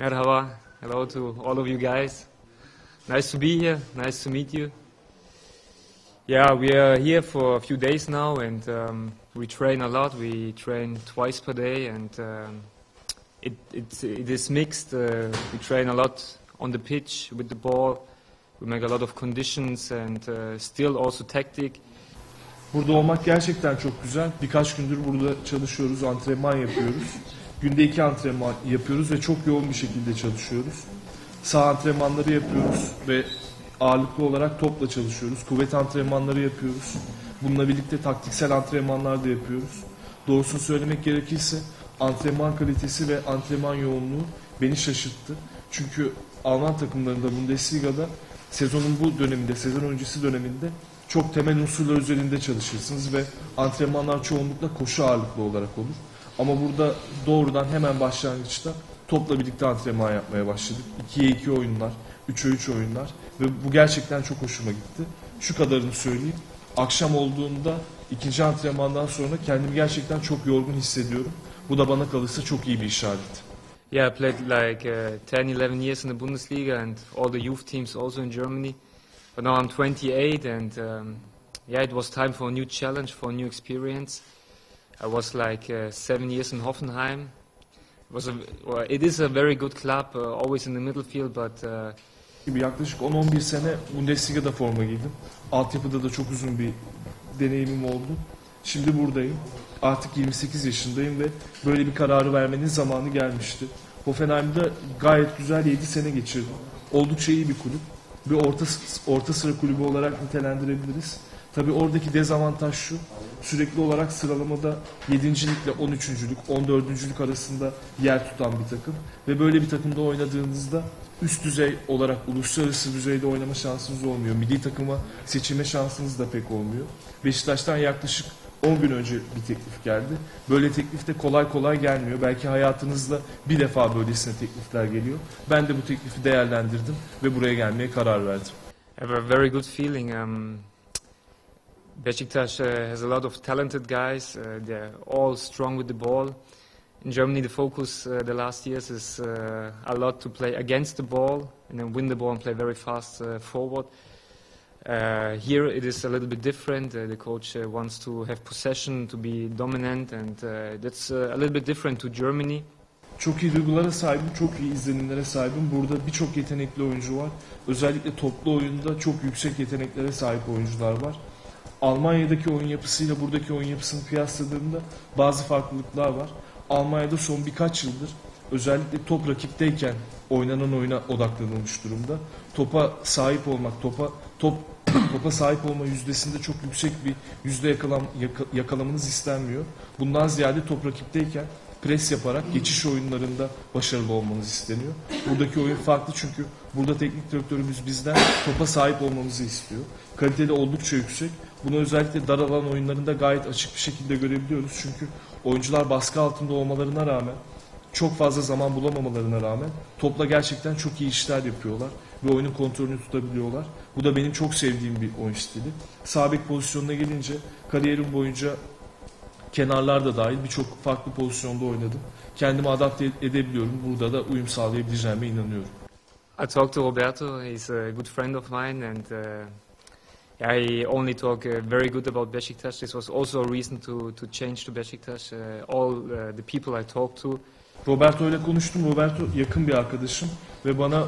Merhaba. Hello to all of you guys. Nice to be here. Nice to meet you. Yeah, we are here for a few days now and um, we train a lot. We train twice per day and um, it, it, it is mixed. Uh, we train a lot on the pitch with the ball. We make a lot of conditions and uh, still also tactic. Burada olmak gerçekten çok güzel. Birkaç gündür burada çalışıyoruz, antrenman yapıyoruz. Günde iki antrenman yapıyoruz ve çok yoğun bir şekilde çalışıyoruz. Sağ antrenmanları yapıyoruz ve ağırlıklı olarak topla çalışıyoruz. Kuvvet antrenmanları yapıyoruz. Bununla birlikte taktiksel antrenmanlar da yapıyoruz. Doğrusunu söylemek gerekirse antrenman kalitesi ve antrenman yoğunluğu beni şaşırttı. Çünkü Alman takımlarında Bundesliga'da sezonun bu döneminde, sezon öncesi döneminde çok temel unsurlar üzerinde çalışırsınız ve antrenmanlar çoğunlukla koşu ağırlıklı olarak olur. Ama burada doğrudan hemen başlangıçta topla birlikte antrenman yapmaya başladık. 2'ye 2 oyunlar, 3'e 3 oyunlar ve bu gerçekten çok hoşuma gitti. Şu kadarını söyleyeyim. Akşam olduğunda ikinci antrenmandan sonra kendimi gerçekten çok yorgun hissediyorum. Bu da bana kalırsa çok iyi bir işaret. Yeah, I played like uh, 10, 11 years in the Bundesliga and all the youth teams also in Germany. But now I'm 28 and um, yeah, it was time for a new challenge, for a new experience. I was like uh, seven years in Hoffenheim. It was a, well, it is a very good club, uh, always in the middle field, but uh, yaklaşık 10-11 sene Bundesliga'da forma giydim. Altyapıda da çok uzun bir deneyimim oldu. Şimdi buradayım. Artık 28 yaşındayım ve böyle bir kararı vermenin zamanı gelmişti. Hoffenheim'da gayet güzel 7 sene geçirdim. Oldukça iyi bir kulüp. Bir orta, orta sıra kulübü olarak nitelendirebiliriz. Tabii oradaki dezavantaj şu. Sürekli olarak sıralamada 7. ile 13. lik, 14. lik arasında yer tutan bir takım. Ve böyle bir takımda oynadığınızda üst düzey olarak uluslararası düzeyde oynama şansınız olmuyor. Milli takıma seçilme şansınız da pek olmuyor. Beşiktaş'tan yaklaşık 10 gün önce bir teklif geldi. Böyle teklif de kolay kolay gelmiyor. Belki hayatınızda bir defa böylesine teklifler geliyor. Ben de bu teklifi değerlendirdim ve buraya gelmeye karar verdim. Have a very good feeling. Um, Besiktas uh, has a lot of talented guys. Uh, they're all strong with the ball. In Germany, the focus uh, the last years is uh, a lot to play against the ball and then win the ball and play very fast uh, forward. Uh, here it is a little bit different. The coach wants to have possession, to be dominant, and that's a little bit different to Germany. Çok iyi duygulara sahibim, çok iyi izlenimlere sahibim. Burada birçok yetenekli oyuncu var. Özellikle toplu oyunda çok yüksek yeteneklere sahip oyuncular var. Almanya'daki oyun yapısıyla buradaki oyun yapısını kıyasladığımda bazı farklılıklar var. Almanya'da son birkaç yıldır özellikle top rakipteyken oynanan oyuna odaklanılmış durumda. Topa sahip olmak, topa top topa sahip olma yüzdesinde çok yüksek bir yüzde yakalam, yaka- yakalamanız istenmiyor. Bundan ziyade top rakipteyken pres yaparak geçiş oyunlarında başarılı olmanız isteniyor. Buradaki oyun farklı çünkü burada teknik direktörümüz bizden topa sahip olmamızı istiyor. Kaliteli oldukça yüksek. Bunu özellikle dar alan oyunlarında gayet açık bir şekilde görebiliyoruz. Çünkü oyuncular baskı altında olmalarına rağmen çok fazla zaman bulamamalarına rağmen topla gerçekten çok iyi işler yapıyorlar ve oyunun kontrolünü tutabiliyorlar. Bu da benim çok sevdiğim bir oyun stili. Sağ bek pozisyonuna gelince kariyerim boyunca kenarlar da dahil birçok farklı pozisyonda oynadım. Kendimi adapte edebiliyorum. Burada da uyum sağlayabileceğime inanıyorum. I talked to Roberto. He's a good friend of mine, and uh, he only talk uh, very good about Besiktas. This was also a reason to to change to Besiktas. Uh, all uh, the people I talked to, Roberto ile konuştum. Roberto yakın bir arkadaşım ve bana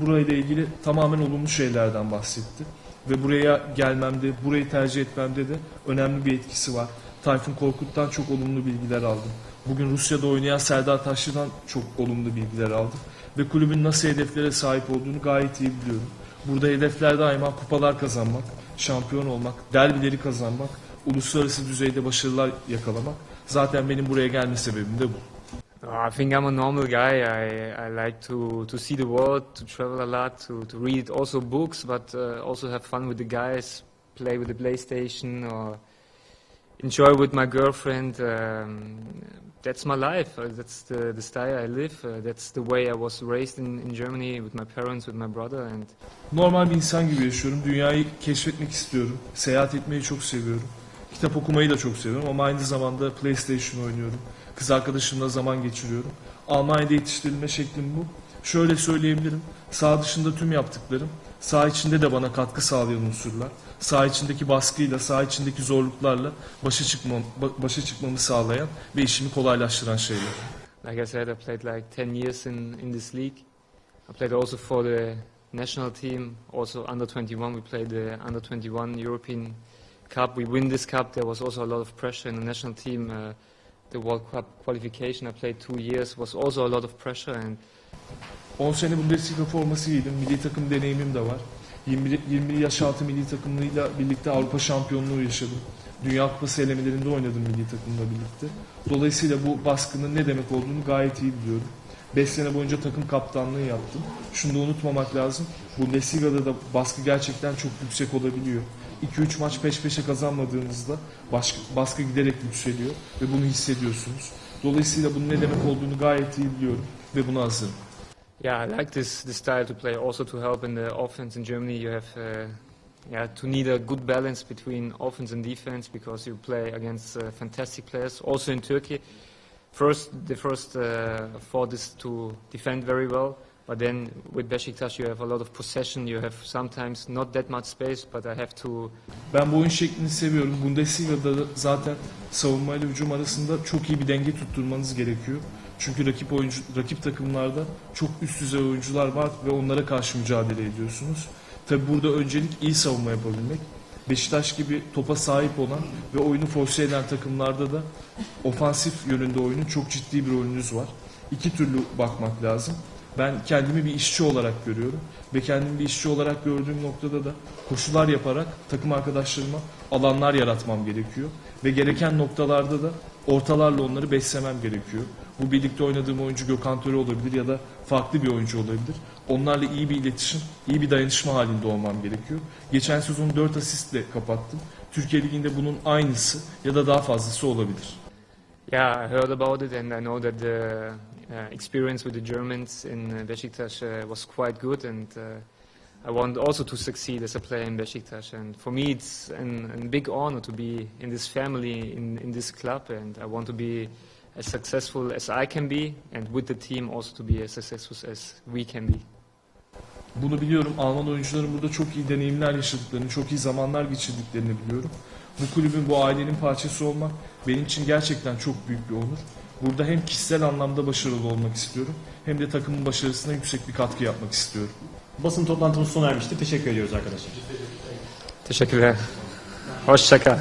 burayla ilgili tamamen olumlu şeylerden bahsetti. Ve buraya gelmemde, burayı tercih etmemde de önemli bir etkisi var. Tayfun Korkut'tan çok olumlu bilgiler aldım. Bugün Rusya'da oynayan Serdar Taşlı'dan çok olumlu bilgiler aldım. Ve kulübün nasıl hedeflere sahip olduğunu gayet iyi biliyorum. Burada hedefler daima kupalar kazanmak, şampiyon olmak, derbileri kazanmak, uluslararası düzeyde başarılar yakalamak. Zaten benim buraya gelme sebebim de bu. I think I'm a normal guy. I, I like to, to see the world, to travel a lot, to, to read also books, but uh, also have fun with the guys, play with the PlayStation, or enjoy with my girlfriend. Um, that's my life. Uh, that's the, the style I live. Uh, that's the way I was raised in, in Germany with my parents, with my brother, and Normal bir insan gibi yaşıyorum. Dünyayı keşfetmek istiyorum. Seyahat etmeyi çok seviyorum. Kitap okumayı da çok seviyorum ama aynı zamanda PlayStation oynuyorum. Kız arkadaşımla zaman geçiriyorum. Almanya'da yetiştirilme şeklim bu. Şöyle söyleyebilirim. Sağ dışında tüm yaptıklarım, sağ içinde de bana katkı sağlayan unsurlar. Sağ içindeki baskıyla, sağ içindeki zorluklarla başa, çıkmam, ba- başa çıkmamı sağlayan ve işimi kolaylaştıran şeyler. Like I said, I played like 10 years in, in this league. I played also for the national team, also under 21. We played the under 21 European Cup. We win this cup. There was also a lot of pressure in the national team. Uh, the World Cup qualification, I played two years, was also a lot of pressure. And 10 sene Bundesliga forması giydim. Milli takım deneyimim de var. 21, 20 yaş altı milli takımıyla birlikte Avrupa şampiyonluğu yaşadım. Dünya Kupası elemelerinde oynadım milli takımla birlikte. Dolayısıyla bu baskının ne demek olduğunu gayet iyi biliyorum. 5 sene boyunca takım kaptanlığı yaptım. Şunu da unutmamak lazım. Bundesliga'da da baskı gerçekten çok yüksek olabiliyor. 2-3 maç peş peşe kazanmadığınızda baskı, baskı giderek yükseliyor ve bunu hissediyorsunuz. Dolayısıyla bunun ne demek olduğunu gayet iyi biliyorum ve buna hazırım. Yeah, I like this, this style to play. Also to help in the offense in Germany, you have uh, yeah to need a good balance between offense and defense because you play against uh, fantastic players. Also in Turkey, first the first uh, thought is to defend very well. But then with Besiktas you have a lot of possession. You have sometimes not that much space, but I have to Ben bu oyun şeklini seviyorum. Bundesliga'da da zaten savunma ile hücum arasında çok iyi bir denge tutturmanız gerekiyor. Çünkü rakip oyuncu rakip takımlarda çok üst düzey oyuncular var ve onlara karşı mücadele ediyorsunuz. Tabi burada öncelik iyi savunma yapabilmek. Beşiktaş gibi topa sahip olan ve oyunu force eden takımlarda da ofansif yönünde oyunun çok ciddi bir oyununuz var. İki türlü bakmak lazım. Ben kendimi bir işçi olarak görüyorum ve kendimi bir işçi olarak gördüğüm noktada da koşular yaparak takım arkadaşlarıma alanlar yaratmam gerekiyor ve gereken noktalarda da ortalarla onları beslemem gerekiyor. Bu birlikte oynadığım oyuncu Gökhan Töre olabilir ya da farklı bir oyuncu olabilir. Onlarla iyi bir iletişim, iyi bir dayanışma halinde olmam gerekiyor. Geçen sezon 4 asistle kapattım. Türkiye Ligi'nde bunun aynısı ya da daha fazlası olabilir. Yeah, I heard about it, and I know that the uh, experience with the Germans in uh, Besiktas uh, was quite good, and uh, I want also to succeed as a player in Besiktas. And for me, it's an, a big honor to be in this family, in, in this club, and I want to be as successful as I can be, and with the team also to be as successful as we can be. Bunu biliyorum. Alman oyuncuların burada çok iyi deneyimler yaşadıklarını, çok iyi zamanlar geçirdiklerini biliyorum. Bu kulübün, bu ailenin parçası olmak benim için gerçekten çok büyük bir onur. Burada hem kişisel anlamda başarılı olmak istiyorum, hem de takımın başarısına yüksek bir katkı yapmak istiyorum. Basın toplantımız sona ermiştir. Teşekkür ediyoruz arkadaşlar. Teşekkürler. Hoşça kal.